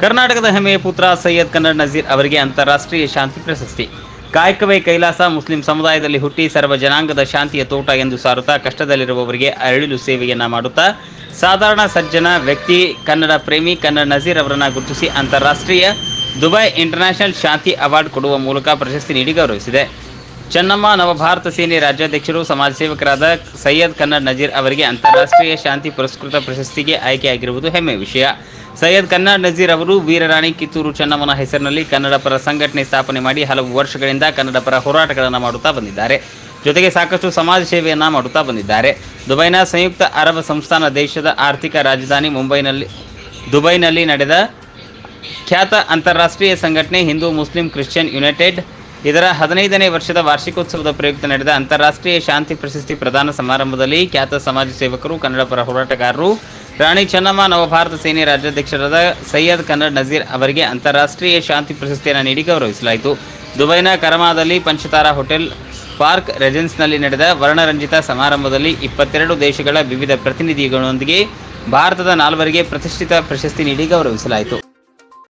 ಕರ್ನಾಟಕದ ಹೆಮ್ಮೆಯ ಪುತ್ರ ಸೈಯದ್ ಕನ್ನಡ ನಜೀರ್ ಅವರಿಗೆ ಅಂತಾರಾಷ್ಟ್ರೀಯ ಶಾಂತಿ ಪ್ರಶಸ್ತಿ. ಕಾಯಕವೇ ಕೈಲಾಸ ಮುಸ್ಲಿಂ ಸಮುದಾಯದಲ್ಲಿ ಹುಟ್ಟಿ ಸರ್ವ ಜನಾಂಗದ ಶಾಂತಿಯ ತೋಟ ಎಂದು ಸಾರುತ್ತಾ ಕಷ್ಟದಲ್ಲಿರುವವರಿಗೆ ಅರಳಿಲು ಸೇವೆಯನ್ನ ಮಾಡುತ್ತಾ ಸಾಧಾರಣ ಸಜ್ಜನ, ವ್ಯಕ್ತಿ, ಕನ್ನಡ ಪ್ರೇಮಿ, ಕನ್ನಡ ನಜೀರ್ ಅವರನ್ನು ಗುರುತಿಸಿ ಅಂತಾರಾಷ್ಟ್ರೀಯ ದುಬೈ ಇಂಟರ್ನ್ಯಾಷನಲ್ ಶಾಂತಿ ಅವಾರ್ಡ್ ಕೊಡುವ ಮೂಲಕ ಪ್ರಶಸ್ತಿ ನೀಡಿ ಗೌರವಿಸಿದೆ. ಚೆನ್ನಮ್ಮ ನವಭಾರತ ಸೇನೆ ರಾಜ್ಯಾಧ್ಯಕ್ಷರು, ಸಮಾಜ ಸೇವಕರಾದ ಸೈಯದ್ ಕನ್ನಡ್ ನಜೀರ್ ಅವರಿಗೆ ಅಂತಾರಾಷ್ಟ್ರೀಯ ಶಾಂತಿ ಪುರಸ್ಕೃತ ಪ್ರಶಸ್ತಿಗೆ ಆಯ್ಕೆಯಾಗಿರುವುದು ಹೆಮ್ಮೆಯ ವಿಷಯ. ಸೈಯದ್ ಕನ್ನಡ್ ನಜೀರ್ ಅವರು ವೀರರಾಣಿ ಕಿತ್ತೂರು ಚೆನ್ನಮ್ಮನ ಹೆಸರಿನಲ್ಲಿ ಕನ್ನಡ ಪರ ಸಂಘಟನೆ ಸ್ಥಾಪನೆ ಮಾಡಿ ಹಲವು ವರ್ಷಗಳಿಂದ ಕನ್ನಡ ಪರ ಹೋರಾಟಗಳನ್ನು ಮಾಡುತ್ತಾ ಬಂದಿದ್ದಾರೆ. ಜೊತೆಗೆ ಸಾಕಷ್ಟು ಸಮಾಜ ಸೇವೆಯನ್ನ ಮಾಡುತ್ತಾ ಬಂದಿದ್ದಾರೆ. ದುಬೈನ ಸಂಯುಕ್ತ ಅರಬ್ ಸಂಸ್ಥಾನ ದೇಶದ ಆರ್ಥಿಕ ರಾಜಧಾನಿ ಮುಂಬೈನಲ್ಲಿ, ದುಬೈನಲ್ಲಿ ನಡೆದ ಖ್ಯಾತ ಅಂತಾರಾಷ್ಟ್ರೀಯ ಸಂಘಟನೆ ಹಿಂದೂ ಮುಸ್ಲಿಂ ಕ್ರಿಶ್ಚಿಯನ್ ಯುನೈಟೆಡ್ ಇದರ ಹದಿನೈದನೇ ವರ್ಷದ ವಾರ್ಷಿಕೋತ್ಸವದ ಪ್ರಯುಕ್ತ ನಡೆದ ಅಂತಾರಾಷ್ಟ್ರೀಯ ಶಾಂತಿ ಪ್ರಶಸ್ತಿ ಪ್ರದಾನ ಸಮಾರಂಭದಲ್ಲಿ ಖ್ಯಾತ ಸಮಾಜ ಸೇವಕರು ಕನ್ನಡ ಪರ ಹೋರಾಟಗಾರರು, ರಾಣಿ ಚೆನ್ನಮ್ಮ ನವಭಾರತ ಸೇನೆ ರಾಜ್ಯಾಧ್ಯಕ್ಷರಾದ ಸೈಯದ್ ಕನ್ನಡ್ ನಜೀರ್ ಅವರಿಗೆ ಅಂತಾರಾಷ್ಟ್ರೀಯ ಶಾಂತಿ ಪ್ರಶಸ್ತಿಯನ್ನು ನೀಡಿ ಗೌರವಿಸಲಾಯಿತು. ದುಬೈನ ಕರಮಾದಲ್ಲಿ ಪಂಚತಾರಾ ಹೋಟೆಲ್ ಪಾರ್ಕ್ ರೆಜೆನ್ಸ್ನಲ್ಲಿ ನಡೆದ ವರ್ಣರಂಜಿತ ಸಮಾರಂಭದಲ್ಲಿ ಇಪ್ಪತ್ತೆರಡು ದೇಶಗಳ ವಿವಿಧ ಪ್ರತಿನಿಧಿಗಳೊಂದಿಗೆ ಭಾರತದ ನಾಲ್ವರಿಗೆ ಪ್ರತಿಷ್ಠಿತ ಪ್ರಶಸ್ತಿ ನೀಡಿ ಗೌರವಿಸಲಾಯಿತು.